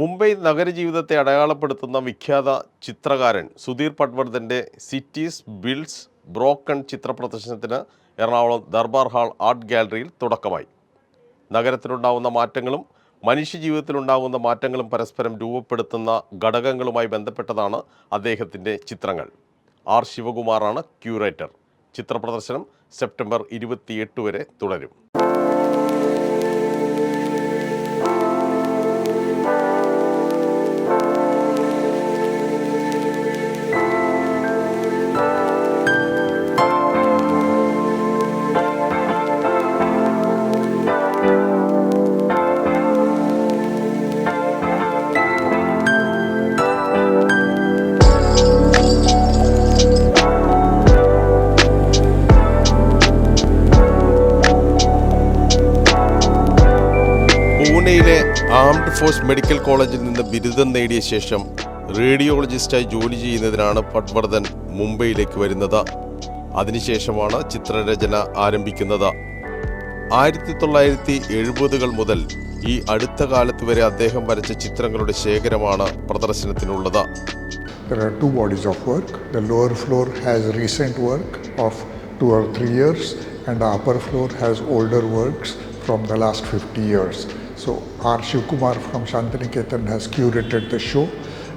മുംബൈ നഗരജീവിതത്തെ അടയാളപ്പെടുത്തുന്ന വിഖ്യാത ചിത്രകാരൻ സുധീർ പട്വർദ്ധന്റെ സിറ്റീസ് ബിൽഡ്സ് ബ്രോക്കൺ ചിത്ര പ്രദർശനത്തിന് എറണാകുളം ദർബാർ ഹാൾ ആർട്ട് ഗാലറിയിൽ തുടക്കമായി. നഗരത്തിലുണ്ടാകുന്ന മാറ്റങ്ങളും മനുഷ്യജീവിതത്തിലുണ്ടാകുന്ന മാറ്റങ്ങളും പരസ്പരം രൂപപ്പെടുത്തുന്ന ഘടകങ്ങളുമായി ബന്ധപ്പെട്ടതാണ് അദ്ദേഹത്തിന്റെ ചിത്രങ്ങൾ. ആർ ശിവകുമാറാണ് ക്യൂറേറ്റർ. ചിത്രപ്രദർശനം സെപ്റ്റംബർ ഇരുപത്തിയെട്ട് വരെ തുടരും. ആംഡ് ഫോഴ്സ് മെഡിക്കൽ കോളേജിൽ നിന്ന് ബിരുദം നേടിയ ശേഷം റേഡിയോളജിസ്റ്റായി ജോലി ചെയ്യുന്നതിനാണ് പട്വർദ്ധൻ മുംബൈയിലേക്ക് വരുന്നത് അതിനുശേഷമാണ് ചിത്രരചന ആരംഭിക്കുന്നത് ആയിരത്തി തൊള്ളായിരത്തി എഴുപതുകൾ മുതൽ ഈ അടുത്ത കാലത്ത് വരെ അദ്ദേഹം വരച്ച ചിത്രങ്ങളുടെ ശേഖരമാണ് പ്രദർശനത്തിനുള്ളത് There are two bodies of work. The lower floor has recent work of two or three years, and upper floor has older works from the last 50 years. So, R. Shivkumar from Shantiniketan has curated the show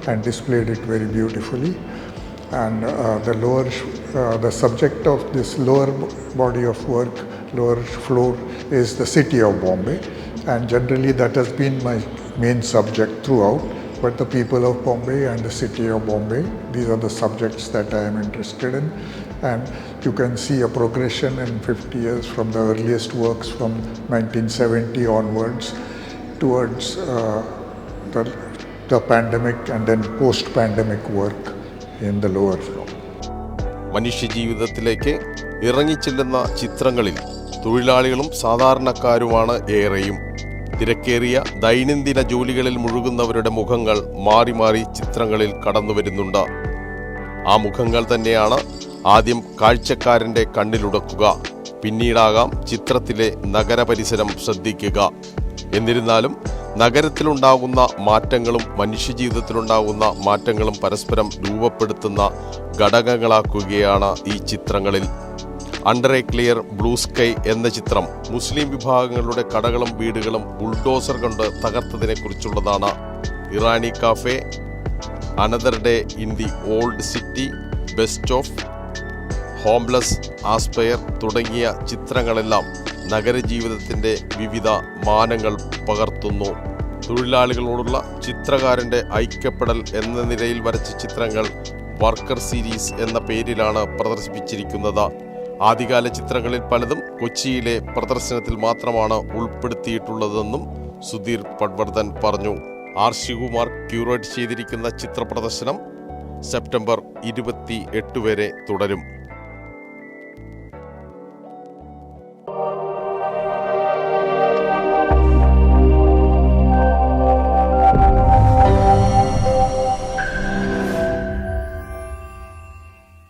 and displayed it very beautifully. And uh, the lower, uh, the subject of this lower body of work, lower floor, is the city of Bombay, and generally that has been my main subject throughout but the people of Bombay and the city of Bombay. These are the subjects that I am interested in. And you can see a progression in 50 years from the earliest works from 1970 onwards towards uh, the, the pandemic and then post pandemic work in the lower floor. മനുഷ്യജീവിതത്തിലേക്ക് ഇറങ്ങിച്ചെല്ലുന്ന ചിത്രങ്ങളിൽ തൊഴിലാളികളും സാധാരണക്കാരുമാണ് ഏറെയും. തിരക്കേറിയ ദൈനംദിന ജോലികളിൽ മുഴുകുന്നവരുടെ മുഖങ്ങൾ മാറി മാറി ചിത്രങ്ങളിൽ കടന്നു വരുന്നുണ്ട് ആ മുഖങ്ങൾ തന്നെയാണ് ആദ്യം കാഴ്ചക്കാരന്റെ കണ്ണിലുടക്കുക. പിന്നീടാകാം ചിത്രത്തിലെ നഗരപരിസരം ശ്രദ്ധിക്കുക. എന്നിരുന്നാലും നഗരത്തിലുണ്ടാകുന്ന മാറ്റങ്ങളും മനുഷ്യജീവിതത്തിലുണ്ടാകുന്ന മാറ്റങ്ങളും പരസ്പരം രൂപപ്പെടുത്തുന്ന ഘടകങ്ങളാക്കുകയാണ് ഈ ചിത്രങ്ങളിൽ. Under a clear blue sky എന്ന ചിത്രം മുസ്ലിം വിഭാഗങ്ങളുടെ കടകളും വീടുകളും ബുൾഡോസർ കൊണ്ട് തകർത്തതിനെക്കുറിച്ചുള്ളതാണ്. Irani cafe another day in the old city best of homeless aspire തുടങ്ങിയ ചിത്രങ്ങളെല്ലാം നഗരജീവിതത്തിന്റെ വിവിധ മാനങ്ങൾ പകർത്തുന്നു. തൊഴിലാളികളോടുള്ള ചിത്രകാരന്റെ ഐക്യപ്പെടൽ എന്ന നിലയിൽ വരച്ച ചിത്രങ്ങൾ വർക്കർ സീരീസ് എന്ന പേരിലാണ് പ്രദർശിപ്പിച്ചിരിക്കുന്നത്. ആദ്യകാല ചിത്രങ്ങളിൽ പലതും കൊച്ചിയിലെ പ്രദർശനത്തിൽ മാത്രമാണ് ഉൾപ്പെടുത്തിയിട്ടുള്ളതെന്നും സുധീർ പട്വർദ്ധൻ പറഞ്ഞു. ആർ. ശിവകുമാർ ക്യൂറേറ്റ് ചെയ്തിരിക്കുന്ന ചിത്രപ്രദർശനം സെപ്റ്റംബർ ഇരുപത്തി എട്ട് വരെ തുടരും.